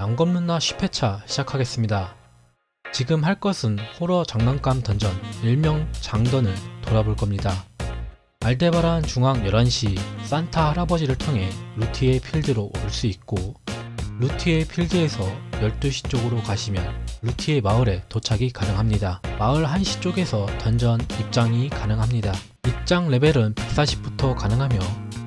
양검누나 10회차 시작하겠습니다. 지금 할 것은 호러 장난감 던전 일명 장던을 돌아볼 겁니다. 알데바란 중앙 11시 산타 할아버지를 통해 루티의 필드로 올 수 있고 루티의 필드에서 12시 쪽으로 가시면 루티의 마을에 도착이 가능합니다. 마을 1시 쪽에서 던전 입장이 가능합니다. 입장 레벨은 140부터 가능하며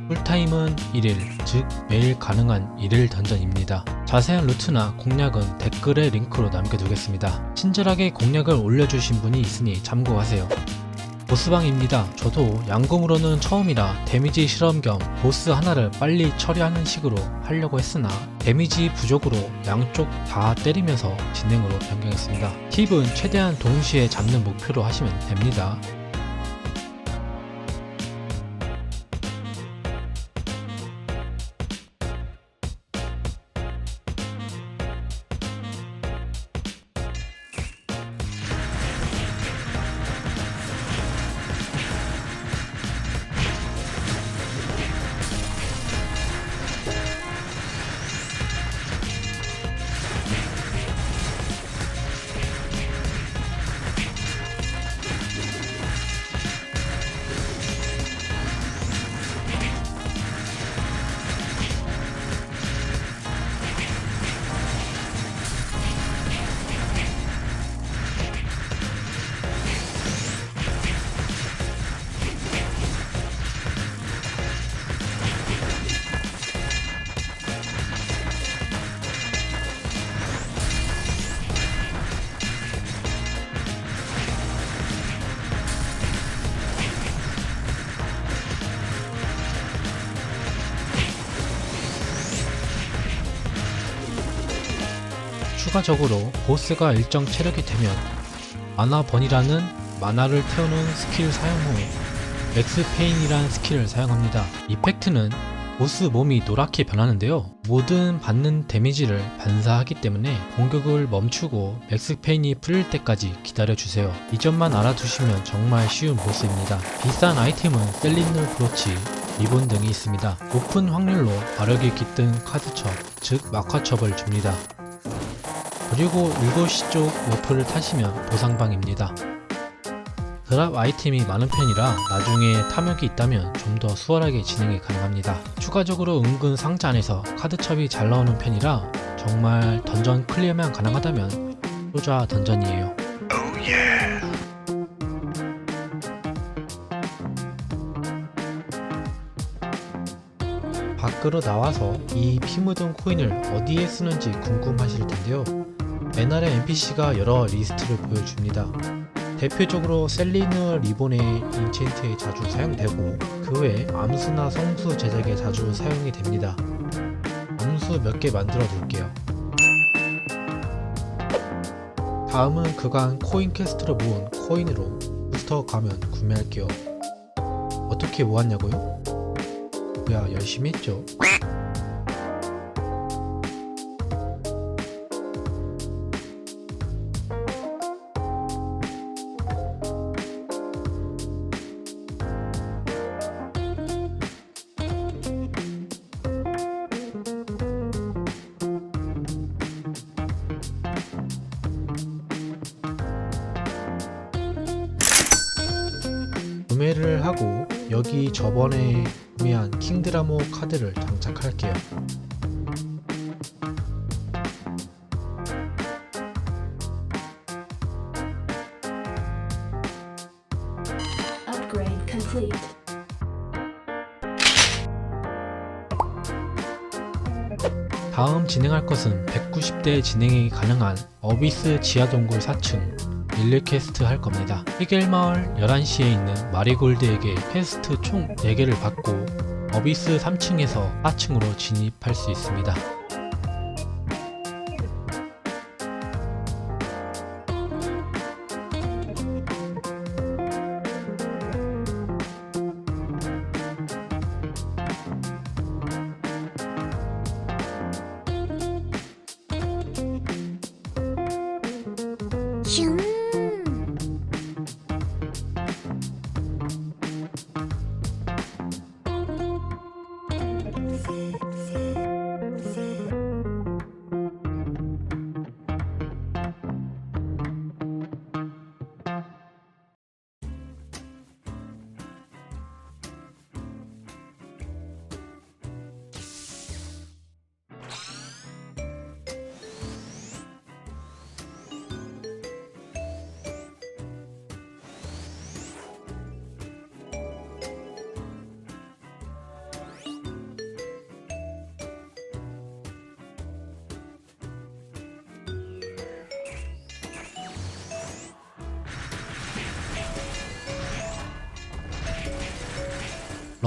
풀타임은 1일, 즉 매일 가능한 1일 던전입니다. 자세한 루트나 공략은 댓글에 링크로 남겨두겠습니다. 친절하게 공략을 올려주신 분이 있으니 참고하세요. 보스방입니다. 저도 양검으로는 처음이라 데미지 실험 겸 보스 하나를 빨리 처리하는 식으로 하려고 했으나 데미지 부족으로 양쪽 다 때리면서 진행으로 변경했습니다. 팁은 최대한 동시에 잡는 목표로 하시면 됩니다. 추가적으로 보스가 일정 체력이 되면 마나 번이라는 마나를 태우는 스킬 사용 후 맥스페인이라는 스킬을 사용합니다. 이펙트는 보스 몸이 노랗게 변하는데요. 모든 받는 데미지를 반사하기 때문에 공격을 멈추고 맥스페인이 풀릴 때까지 기다려주세요. 이 점만 알아두시면 정말 쉬운 보스입니다. 비싼 아이템은 셀린놀 브로치, 리본 등이 있습니다. 높은 확률로 마력이 깃든 카드첩, 즉 마카첩을 줍니다. 그리고 7시 쪽 워프를 타시면 보상방입니다. 드랍 아이템이 많은 편이라 나중에 탐욕이 있다면 좀 더 수월하게 진행이 가능합니다. 추가적으로 은근 상자 안에서 카드첩이 잘 나오는 편이라 정말 던전 클리어만 가능하다면 효자 던전이에요. 밖으로 나와서 이 피 묻은 코인을 어디에 쓰는지 궁금하실 텐데요. NRM NPC가 여러 리스트를 보여줍니다. 대표적으로 셀리느 리본의 인챈트에 자주 사용되고 그외 암수나 성수 제작에 자주 사용이 됩니다. 암수 몇 개 만들어 둘게요. 다음은 그간 코인 퀘스트로 모은 코인으로 부스터 가면 구매할게요. 어떻게 모았냐고요? 뭐야 열심히 했죠? 구매를 하고 여기 저번에 구매한 킹드라모 카드를 장착할게요. 다음 진행할 것은 190대 진행이 가능한 어비스 지하 동굴 4층 릴레 퀘스트 할 겁니다. 해겔마을 11시에 있는 마리골드에게 퀘스트 총 4개를 받고 어비스 3층에서 4층으로 진입할 수 있습니다.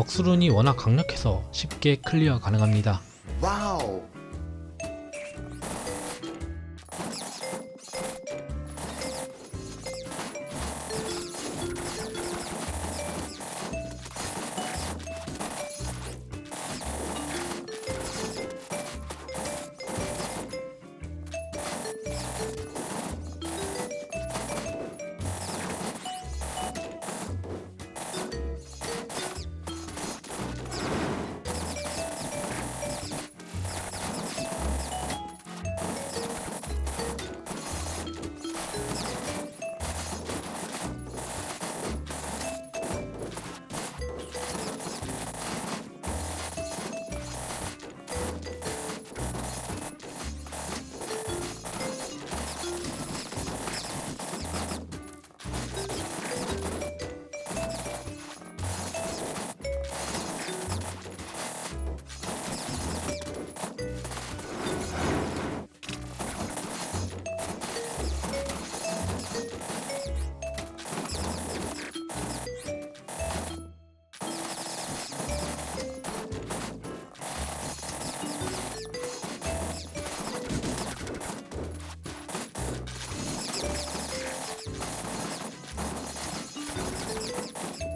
럭스룬이 워낙 강력해서 쉽게 클리어 가능합니다. Wow.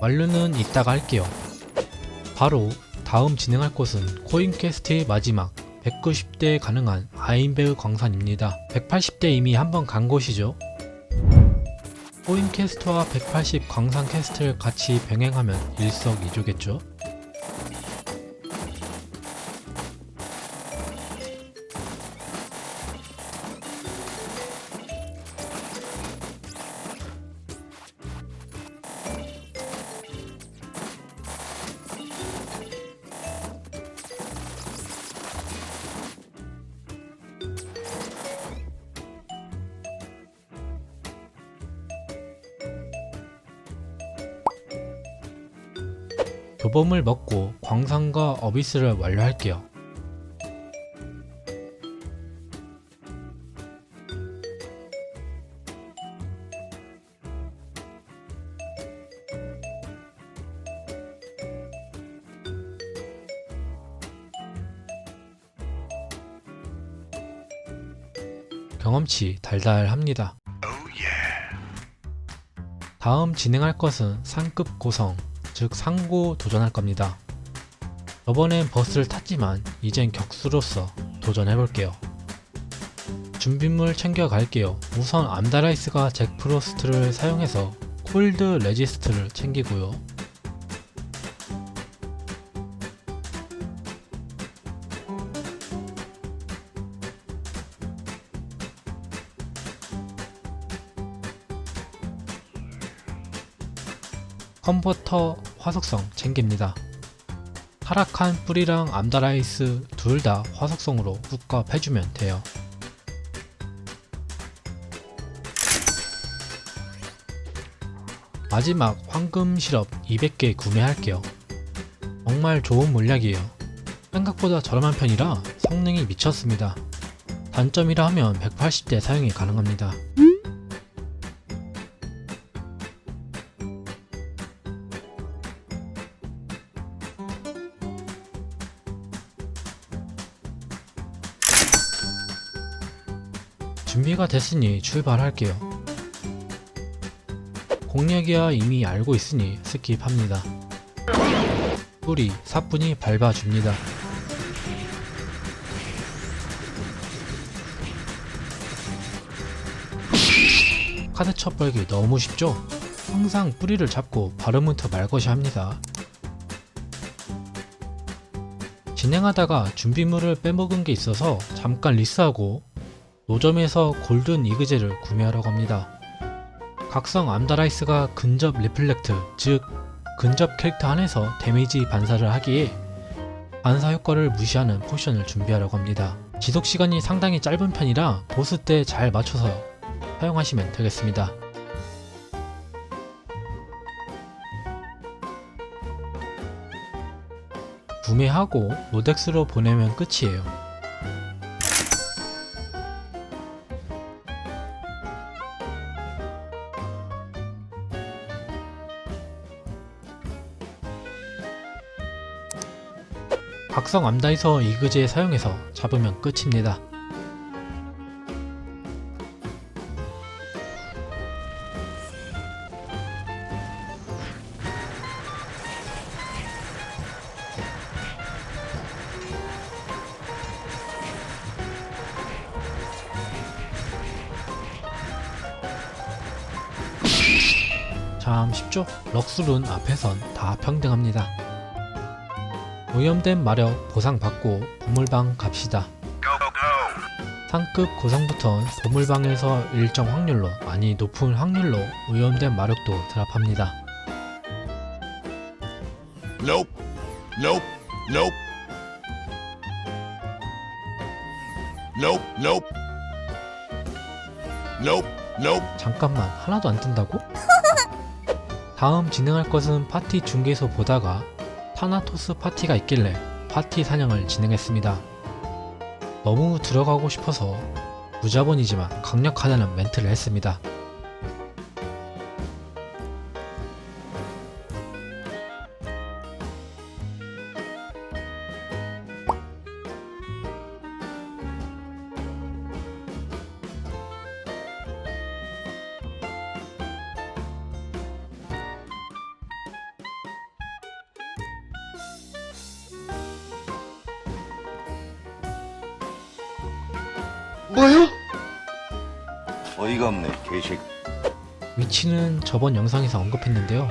완료는 이따가 할게요. 바로 다음 진행할 곳은 코인퀘스트의 마지막 190대 가능한 아인베그 광산입니다. 180대 이미 한번 간 곳이죠. 코인퀘스트와 180 광산 퀘스트를 같이 병행하면 일석이조겠죠. 교범을 먹고 광산과 어비스를 완료할게요. 경험치 달달합니다. 다음 진행할 것은 상급 고성, 즉 상고 도전할 겁니다. 저번엔 버스를 탔지만 이젠 격수로서 도전해볼게요. 준비물 챙겨갈게요. 우선 암다라이스가 잭프로스트를 사용해서 콜드 레지스트를 챙기고요. 컨버터 화석성 챙깁니다. 타락한 뿌리랑 암다라이스 둘 다 화석성으로 훅업해주면 돼요. 마지막 황금 시럽 200개 구매할게요. 정말 좋은 물약이에요. 생각보다 저렴한 편이라 성능이 미쳤습니다. 단점이라 하면 180대 사용이 가능합니다. 준비가 됐으니 출발할게요. 공략이야 이미 알고 있으니 스킵합니다. 뿌리 사뿐히 밟아줍니다. 카드 첫 벌기 너무 쉽죠? 항상 뿌리를 잡고 바르문트 말 것이 합니다. 진행하다가 준비물을 빼먹은 게 있어서 잠깐 리스하고 노점에서 골든 이그제를 구매하려고 합니다. 각성 암다라이스가 근접 리플렉트, 즉 근접 캐릭터 안에서 데미지 반사를 하기에 반사 효과를 무시하는 포션을 준비하려고 합니다. 지속 시간이 상당히 짧은 편이라 보스 때 잘 맞춰서 사용하시면 되겠습니다. 구매하고 노덱스로 보내면 끝이에요. 각성 암다이서 이그제 사용해서 잡으면 끝입니다. 참 쉽죠? 럭스룬 앞에선 다 평등합니다. 오염된 마력 보상받고 보물방 갑시다. 상급 고상부턴 보물방에서 일정 확률로 아니 높은 확률로 오염된 마력도 드랍합니다. Nope. Nope. Nope. Nope. Nope. Nope. Nope. 잠깐만 하나도 안 뜬다고? 다음 진행할 것은 파티 중계소 보다가 타나토스 파티가 있길래 파티 사냥을 진행했습니다. 너무 들어가고 싶어서 무자본이지만 강력하다는 멘트를 했습니다. 뭐요? 어이가 없네, 개식. 위치는 저번 영상에서 언급했는데요.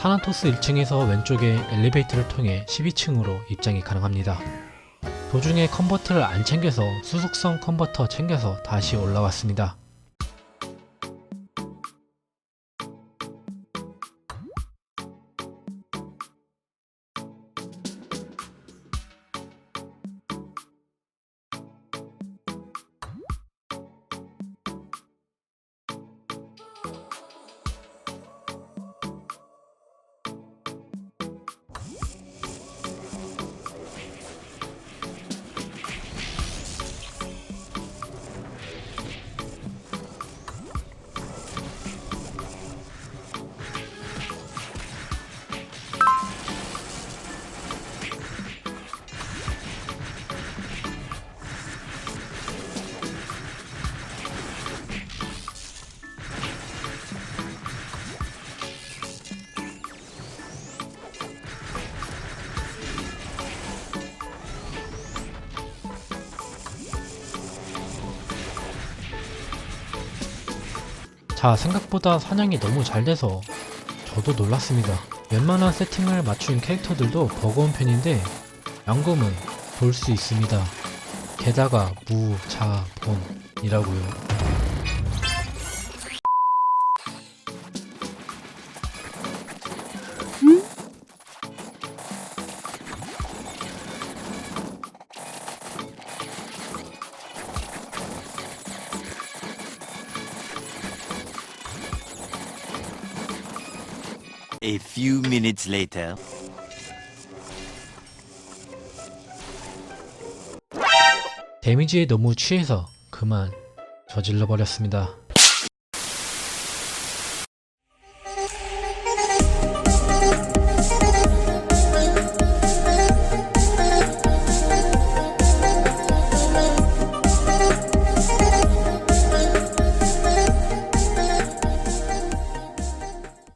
타나토스 1층에서 왼쪽에 엘리베이터를 통해 12층으로 입장이 가능합니다. 도중에 컨버터를 안 챙겨서 수속성 컨버터 챙겨서 다시 올라왔습니다. 자, 생각보다 사냥이 너무 잘 돼서 저도 놀랐습니다. 웬만한 세팅을 맞춘 캐릭터들도 버거운 편인데 양검은 볼 수 있습니다. 게다가 무, 자, 본이라고요. Minutes later. 데미지에 너무 취해서 그만 저질러 버렸습니다.